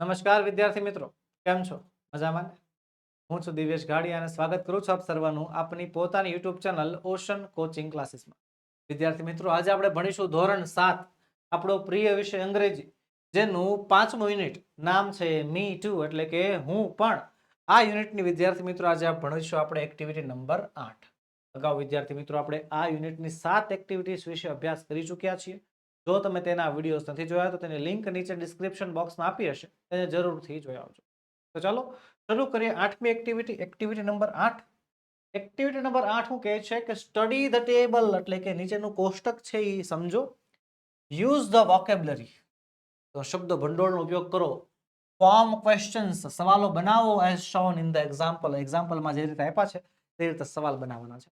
નમસ્કાર, વિદ્યાર્થી મિત્રો. કેમ છો? મજામાં હું છું દિવ્યેશ ગાડી અને સ્વાગત કરું છું આપ સર્વનું આપની પોતાની યુટ્યુબ ચેનલ ઓશન કોચિંગ ક્લાસીસમાં. વિદ્યાર્થી મિત્રો, આજે આપણે ભણીશું ધોરણ સાત, આપણો પ્રિય વિષય અંગ્રેજી, જેનું પાંચમું યુનિટ નામ છે મી ટુ એટલે કે હું પણ. આ યુનિટની વિદ્યાર્થી મિત્રો, આજે ભણીશું આપણે એક્ટિવિટી નંબર આઠ. અગાઉ વિદ્યાર્થી મિત્રો, આપણે આ યુનિટની સાત એક્ટિવિટીઝ વિશે અભ્યાસ કરી ચૂક્યા છીએ. જો તમે તેના વિડીયોઝ નથી જોયા તો તેની લિંક નીચે ડિસ્ક્રિપ્શન બોક્સમાં આપી હશે. તેને જરૂરથી જોઈ આવજો. તો ચાલો, શરૂ કરીએ આઠમી એક્ટિવિટી એક્ટિવિટી નંબર આઠ. એક્ટિવિટી નંબર આઠ શું કહે છે કે સ્ટડી ધ ટેબલ એટલે કે નીચેનું કોષ્ટક છે એ સમજો. યુઝ ધ વોકેબ્લરી તો શબ્દ ભંડોળનો ઉપયોગ કરો. ફોર્મ ક્વેશ્ચન્સ સવાલો બનાવો as shown in the example એક્ઝામ્પલમાં જે રીતે આપ્યા છે, તે રીતે સવાલ બનાવવાના છે.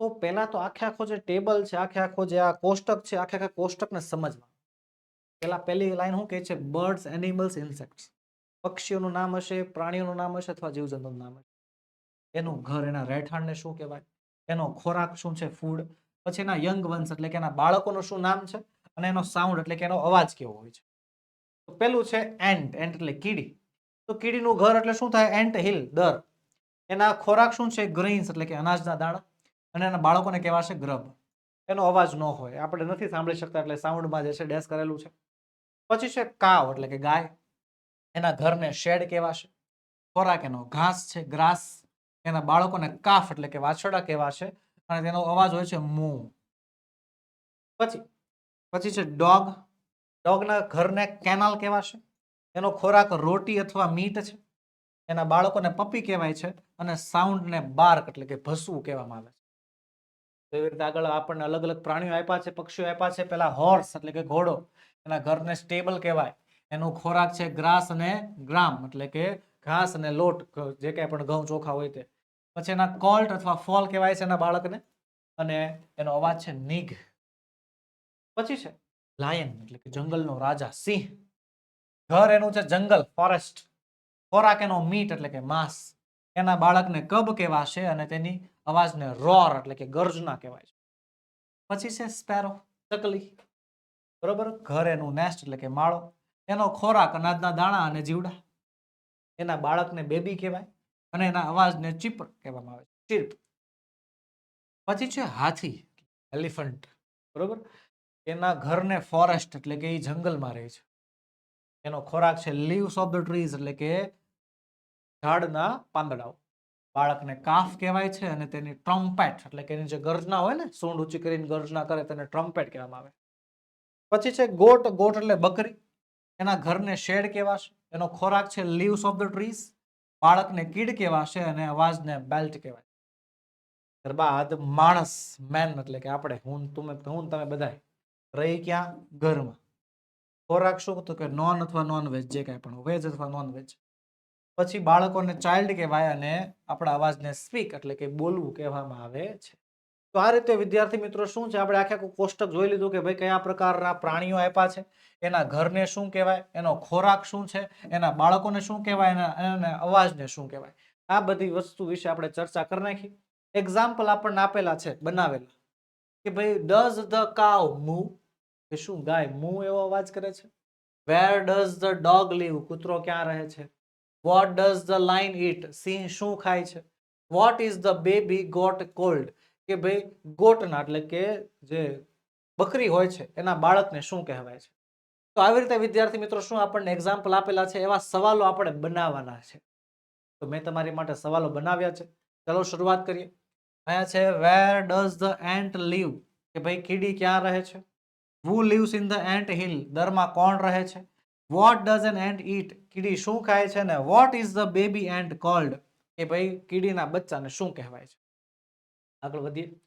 તો પહેલાં તો આખે આખો જે ટેબલ છે, આખે આખો જે આ કોષ્ટક છે, આખે આખા કોષ્ટકને સમજવા. પહેલાં પહેલી લાઈન શું કહે છે? Birds, animals, insects. પક્ષીઓનું નામ હશે, પ્રાણીઓનું નામ હશે અથવા જીવજંતુનું નામ હશે. એનું ઘર, એના રહેઠાણને શું કહેવાય? એનો ખોરાક શું છે? ફૂડ પછી એના યંગ વંશ એટલે કે એના બાળકોનું શું નામ છે? અને એનો સાઉન્ડ એટલે કે એનો અવાજ કેવો હોય છે? તો પેલું છે એન્ટ એન્ટ એટલે કીડી. તો કીડીનું ઘર એટલે શું થાય? એન્ટ હિલ દર. એના ખોરાક શું છે? ગ્રેઇન્સ એટલે કે અનાજના દાણા. અને એના બાળકોને કહેવાશે ગ્રબ. એનો અવાજ ન હોય. આપણે નથી સાંભળી શકતા એટલે સાઉન્ડમાં જે છે ડેસ કરેલું છે. પછી છે કાવ એટલે કે ગાય. એના ઘરને શેડ કહેવાશે. ખોરાક એનો ઘાસ છે, ગ્રાસ. એના બાળકોને કાફ એટલે કે વાછરડા કહેવાશે. અને તેનો અવાજ હોય છે મૂ. પછી પછી છે ડોગ. ડોગના ઘરને કેનાલ કહેવાશે. એનો ખોરાક રોટી અથવા મીટ છે. એના બાળકોને પપ્પી કહેવાય છે. અને સાઉન્ડને બાર્ક એટલે કે ભસવું કહેવામાં આવે છે. તો એવી રીતે આગળ આપણને અલગ અલગ પ્રાણીઓ આપ્યા છે, પક્ષીઓ આપ્યા છે. પેલા હોર્સ એટલે કે ઘોડો. એના ઘરને સ્ટેબલ કહેવાય. એનો ખોરાક છે ગ્રાસ અને ગ્રામ એટલે કે ઘાસ અને લોટ જે કાંઈ પણ ઘઉં ચોખા હોય તે. પછી એના કોલ્ટ અથવા ફોલ કહેવાય છે એના બાળકને. અને એનો અવાજ છે નીઘ પછી છે લાયન એટલે કે જંગલનો રાજા, સિંહ. ઘર એનું છે જંગલ ફોરેસ્ટ ખોરાક એનો મીટ એટલે કે માંસ. એના બાળકને કબ કહેવાશે અને તેની અવાજને રોર એટલે કે ગર્જના કહેવાય છે. પછી છે સ્પેરો, ચકલી, બરોબર? ઘર એનું નેસ્ટ એટલે કે માળો, એનો ખોરાક અનાજના દાણા અને જીવડા. એના બાળકને બેબી કહેવાય અને એના અવાજને ચીપર કહેવામાં આવે છે. ચીર્પ. પછી છે હાથી, એલિફન્ટ, બરોબર? એના ઘરને ફોરેસ્ટ એટલે કે એ જંગલમાં રહે છે. એનો ખોરાક છે લીવ્સ ઓફ ધ ટ્રીઝ એટલે કે ઝાડના પાંદડાઓ. બાળકને કાફ કહેવાય છે અને તેની ટ્રમ્પેટ, એટલે કે એની જે ગર્જના હોય ને, સૂંઢ ઊંચી કરીને ગર્જના કરે તેને ટ્રમ્પેટ કહેવામાં આવે. પછી છે ગોટ ગોટ એટલે બકરી. એના ઘરને શેડ કહેવાશે. એનો ખોરાક છે લીવ્સ ઓફ ધ ટ્રીઝ બાળકને કીડ કહેવાશે અને અવાજને બેલ્ટ કહેવાય. ત્યારબાદ માણસ મેન એટલે કે આપણે, હું, તમે હું તમે બધા રહી ક્યાં? ઘરમાં. ખોરાક શું? તો કે નોન અથવા નોન વેજ જે કાંઈ પણ વેજ અથવા નોન વેજ પછી બાળકોને ચાઇલ્ડ કહેવાય અને આપણા અવાજને સ્પીક એટલે કે બોલવું કહેવામાં આવે છે. તો આ રીતે વિદ્યાર્થી મિત્રો શું છે? આપણે આખે આખું કોષ્ટક જોઈ લીધું કે ભાઈ કયા પ્રકારના પ્રાણીઓ આપ્યા છે? એના ઘરને શું કહેવાય? એનો ખોરાક શું છે? એના બાળકોને શું કહેવાય? એના એના અવાજને શું કહેવાય? આ બધી વસ્તુ વિશે આપણે ચર્ચા કરી નાખી. એક્ઝામ્પલ આપણને આપેલા છે, બનાવેલા. કે ભાઈ ડઝ ધ કાવ મૂ કે શું ગાય મૂ એવો અવાજ કરે છે? Where does the dog live કૂતરો ક્યાં રહે છે? What does the lion eat સિંહ શું ખાય છે? What is the baby goat called કે ભાઈ ગોટના, એટલે કે જે બકરી હોય છે, એના બાળકને શું કહેવાય છે? તો આવી રીતે વિદ્યાર્થી મિત્રો શું આપણને એક્ઝામ્પલ આપેલા છે? એવા સવાલો આપણે બનાવવાના છે. તો મેં તમારી માટે સવાલો બનાવ્યા છે. ચલો શરૂઆત કરીએ. અહીંયા છે where does the ant live કે ભાઈ કીડી ક્યાં રહે છે? Who lives in the anthill દરમાં કોણ રહે છે? What does an ant eat કીડી શું ખાય છે ને? What is the baby ant called કે ભાઈ કીડીના બચ્ચાને શું કહેવાય છે? આગળ વધીએ.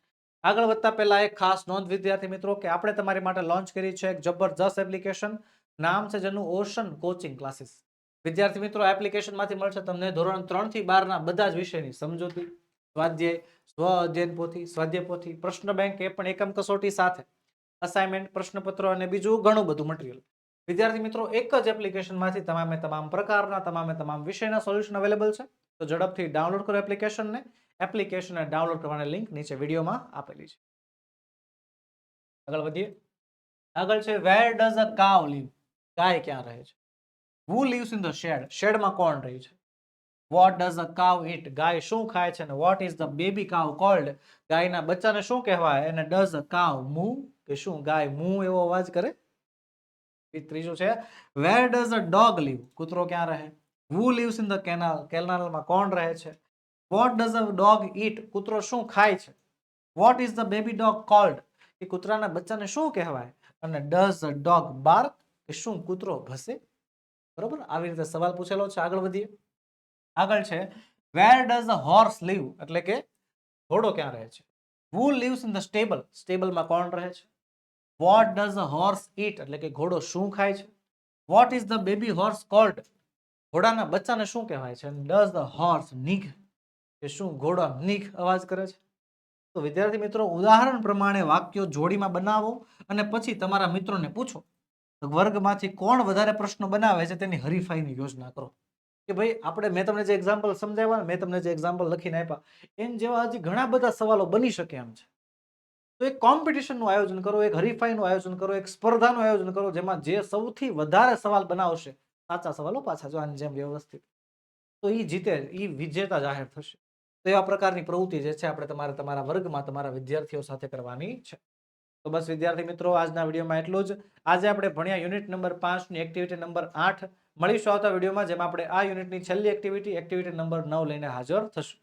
આગળ વધતા પહેલા એક ખાસ નોંધ વિદ્યાર્થી મિત્રો કે આપણે તમારી માટે લોન્ચ કરી છે એક જબરજસ્ત એપ્લિકેશન નામ છે જેનું ઓશન કોચિંગ ક્લાસીસ વિદ્યાર્થી મિત્રો એપ્લિકેશનમાંથી મળશે તમને ધોરણ ત્રણથી બારના બધા જ વિષયની સમજૂતી, સ્વાધ્યાય, સ્વ અધ્યયન પોથી, સ્વાધ્યાય પોથી, પ્રશ્ન બેંક એ પણ એકમ કસોટી સાથે. અસાઇનમેન્ટ પ્રશ્નપત્રો અને બીજું ઘણું બધું મટીરિયલ વિદ્યાર્થી મિત્રો, એક જ એપ્લિકેશનમાંથી તમામે તમામ પ્રકારના, તમામે તમામ વિષયના સોલ્યુશન અવેલેબલ છે. તો ઝડપથી ડાઉનલોડ કરો એપ્લિકેશનને એપ્લિકેશનને ડાઉનલોડ કરવાની લિંક નીચે વિડીયોમાં આપેલી છે. આગળ વધીએ. આગળ છે વેર ડઝ અ કાવ લીવ ગાય ક્યાં રહે છે? Who lives in the shed શેડમાં કોણ રહે છે? વોટ ડઝ અ કાવ ઇટ ગાય શું ખાય છે અને what is the baby cow called ગાયના બચ્ચાને શું કહેવાય? અને ડઝ અ કાવ મૂ કે શું? ગાય મૂ એવો અવાજ કરે? ત્રીજું છે where does a dog live કૂતરો ક્યાં રહે? Who lives in the kennel કેનાલમાં કોણ રહે છે? What does a dog eat કૂતરો શું ખાય છે? What is the baby dog called એ કૂતરાના બચ્ચાને શું કહેવાય? અને ડઝ અ ડોગ બાર્ક કે શું કૂતરો ભસે બરોબર? આવી રીતે સવાલ પૂછેલો છે. આગળ વધીએ. આગળ છે where does a horse live એટલે કે ઘોડો ક્યાં રહે છે? Who lives in the stable સ્ટેબલમાં કોણ રહે છે? What does a horse eat એટલે કે ઘોડો શું ખાય છે? What is the baby horse called ઘોડાના બચ્ચાને શું કહેવાય છે? Does the horse neigh? કે શું ઘોડો નીઘ અવાજ કરે છે? તો વિદ્યાર્થી મિત્રો, ઉદાહરણ પ્રમાણે વાક્યો જોડીમાં બનાવો અને પછી તમારા મિત્રોને પૂછો વર્ગમાંથી કોણ વધારે પ્રશ્નો બનાવે છે? તેની હરીફાઈની યોજના કરો. કે ભાઈ, આપણે મેં તમને જે એક્ઝામ્પલ સમજાવ્યા મેં તમને જે એક્ઝામ્પલ લખીને આપ્યા, એમ જેવા હજી ઘણા બધા સવાલો બની શકે એમ છે. તો એક કોમ્પિટિશનનું આયોજન કરો, એક હરીફાઈનું આયોજન કરો, એક સ્પર્ધાનું આયોજન કરો, જેમાં જે સૌથી વધારે સવાલ બનાવશે, સાચા સવાલો પાછા જો આની જેમ વ્યવસ્થિત. તો એ જીતે એ વિજેતા જાહેર થશે. તો એવા પ્રકારની પ્રવૃત્તિ જે છે, આપણે તમારે તમારા વર્ગમાં તમારા વિદ્યાર્થીઓ સાથે કરવાની છે. તો બસ વિદ્યાર્થી મિત્રો, આજના વિડીયોમાં એટલું જ. આજે આપણે ભણ્યા યુનિટ નંબર પાંચની એક્ટિવિટી નંબર આઠ. મળીશું આવતા વિડીયોમાં, જેમાં આપણે આ યુનિટની છેલ્લી એક્ટિવિટી એક્ટિવિટી નંબર નવ લઈને હાજર થશું.